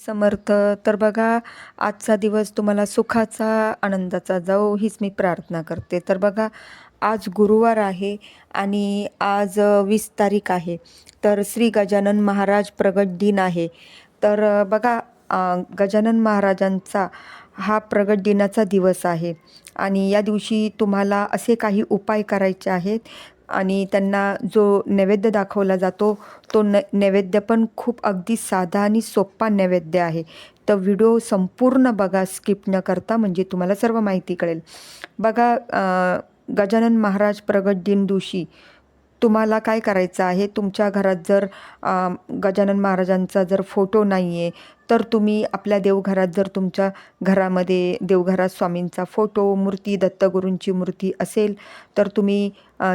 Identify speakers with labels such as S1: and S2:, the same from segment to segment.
S1: समर्थ. तर बघा आजचा दिवस तुम्हाला सुखाचा आनंदाचा जाओ हीच मी प्रार्थना करते. तर बघा आज गुरुवार आहे आणि आज वीस तारीख आहे. तर श्री गजानन महाराज प्रगट दिन आहे. तर बघा गजानन महाराजांचा हा प्रगट दिनाचा दिवस आहे. आणि या दिवशी तुम्हाला असे काही उपाय करायचे आहेत आणि त्यांना जो नैवेद्य दाखवला जातो तो न नैवेद्य पण खूप अगदी साधा आणि सोपा नैवेद्य आहे. तर व्हिडिओ संपूर्ण बघा स्किप न करता म्हणजे तुम्हाला सर्व माहिती कळेल. बघा गजानन महाराज प्रगट दिन दिवशी तुम्हाला काय करायचं आहे? तुमच्या घरात जर गजानन महाराजांचा जर फोटो नाही आहे तर तुम्ही आपल्या देवघरात जर तुमच्या घरामध्ये देवघरात स्वामींचा फोटो मूर्ती दत्तगुरूंची मूर्ती असेल तर तुम्ही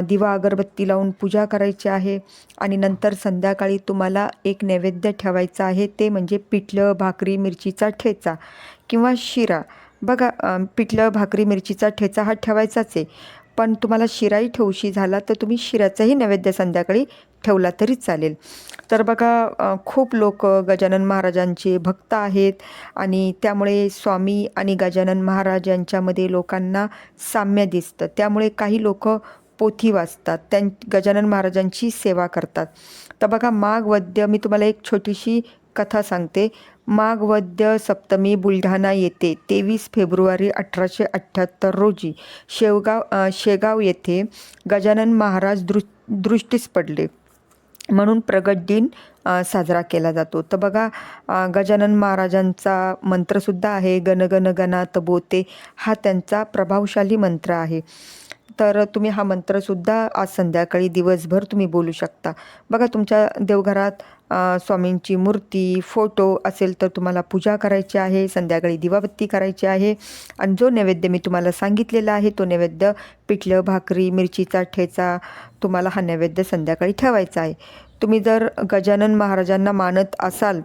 S1: दिवा अगरबत्ती लावून पूजा करायची आहे. आणि नंतर संध्याकाळी तुम्हाला एक नैवेद्य ठेवायचं आहे ते म्हणजे पिठलं भाकरी मिरचीचा ठेचा किंवा शिरा. बघा पिठलं भाकरी मिरचीचा ठेचा हा ठेवायचाच आहे. पण तुम्हाला शिराही ठेवशी झाला तर तुम्ही शिराचाही नैवेद्य संध्याकाळी ठेवला तरी चालेल. तर बघा खूप लोक गजानन महाराजांचे भक्त आहेत आणि त्यामुळे स्वामी आणि गजानन महाराज यांच्यामध्ये लोकांना साम्य दिसतं. त्यामुळे काही लोक पोथी वाचतात त्यां गजानन महाराजांची सेवा करतात. तर बघा माघ वद्य मी तुम्हाला एक छोटीशी कथा सांगते. माघवद्य सप्तमी बुलढाणा येथे तेवीस फेब्रुवारी अठराशे अठ्ठ्याहत्तर रोजी शेवगाव शेगाव येथे गजानन महाराज दृ दृष्टीस पडले. म्हणून प्रगट दिन साजरा केला जातो. तर बघा गजानन महाराजांचा मंत्रसुद्धा आहे गणगण गणात बोते. हा त्यांचा प्रभावशाली मंत्र आहे. तर तुम्ही हा मंत्रसुद्धा आज संध्याकाळी दिवसभर तुम्ही बोलू शकता. बघा तुमच्या देवघरात स्वामींची मूर्ती फोटो असेल तर तुम्हाला पूजा करायची आहे संध्याकाळी दिवाबत्ती करायची आहे. आणि जो नैवेद्य मी तुम्हाला सांगितलेला आहे तो नैवेद्य पिठलं भाकरी मिरचीचा ठेचा तुम्हाला हा नैवेद्य संध्याकाळी ठेवायचा आहे. तुम्ही जर गजानन महाराजांना मानत असाल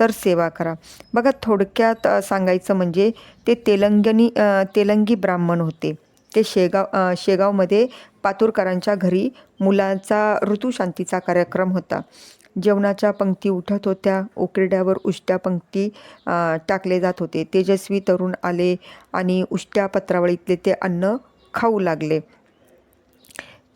S1: तर सेवा करा. बघा थोडक्यात सांगायचं म्हणजे ते तेलंगणी तेलंगी ब्राह्मण होते. ते शेगाव शेगावमध्ये पातूरकरांच्या घरी मुलांचा ऋतुशांतीचा कार्यक्रम होता. जेवणाच्या पंक्ती उठत होत्या. उकिरड्यावर उष्ट्या पंक्ती टाकले जात होते. तेजस्वी तरुण आले आणि उष्ट्या पत्रावळीतले ते अन्न खाऊ लागले.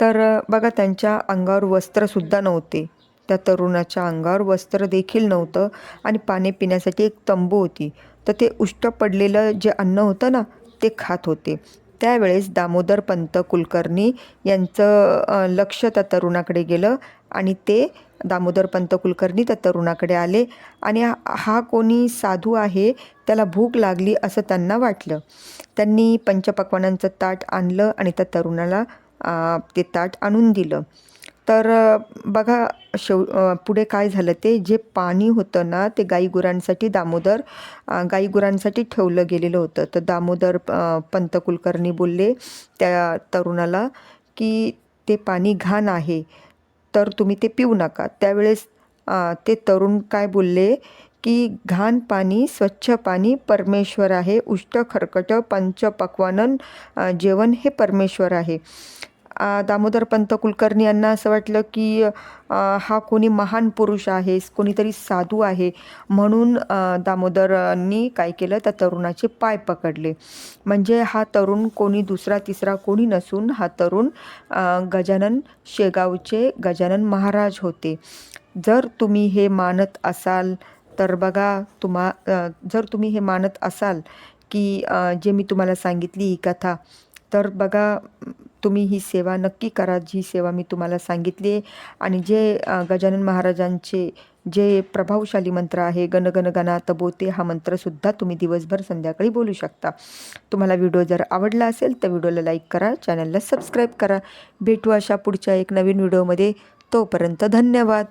S1: तर बघा त्यांच्या अंगावर वस्त्रसुद्धा नव्हते. त्या तरुणाच्या अंगावर वस्त्र देखील नव्हतं आणि पाणी पिण्यासाठी एक तंबू होती. तर ते उष्ट पडलेलं जे अन्न होतं ना ते खात होते. त्यावेळेस दामोदर पंत कुलकर्णी यांचं लक्ष त्या तरुणाकडे गेलं आणि ते दामोदर पंत कुलकर्णी त्या तरुणाकडे आले आणि हा- कोणी साधू आहे त्याला भूक लागली असं त्यांना वाटलं. त्यांनी पंचपक्वानांचं ताट आणलं आणि त्या तरुणाला ते ताट आणून दिलं. तर बघा शेव पुढे काय झालं ते जे पाणी होतं ना ते गाईगुरांसाठी दामोदर गाईगुरांसाठी ठेवलं गेलेलं होतं. तर दामोदर पंत कुलकर्णी बोलले त्या तरुणाला की ते पाणी घाण आहे तर तुम्ही ते पिऊ नका. त्यावेळेस ते तरुण काय बोलले की घाण पाणी स्वच्छ पाणी परमेश्वर आहे उष्ट खरकट पंच पक्वानन जेवण हे परमेश्वर आहे. दामोदर पंत कुलकर्णी यांना असं वाटलं की हा कोणी महान पुरुष आहे कोणीतरी साधू आहे म्हणून दामोदरांनी काय केलं? त्या तरुणाचे पाय पकडले. म्हणजे हा तरुण कोणी दुसरा तिसरा कोणी नसून हा तरुण गजानन शेगावचे गजानन महाराज होते. जर तुम्ही हे मानत असाल तर बघा तुम्हा जर तुम्ही हे मानत असाल की जे मी तुम्हाला सांगितली ही कथा तर बघा तुम्ही ही सेवा नक्की करा जी सेवा मी तुम्हाला सांगितली आहे. आणि जे गजानन महाराजांचे जे प्रभावशाली मंत्र आहे गणगण गणा तबोते हा मंत्रसुद्धा तुम्ही दिवसभर संध्याकाळी बोलू शकता. तुम्हाला व्हिडिओ जर आवडला असेल तर व्हिडिओला लाईक करा चॅनलला सबस्क्राईब करा. भेटू अशा पुढच्या एक नवीन व्हिडिओमध्ये. तोपर्यंत धन्यवाद.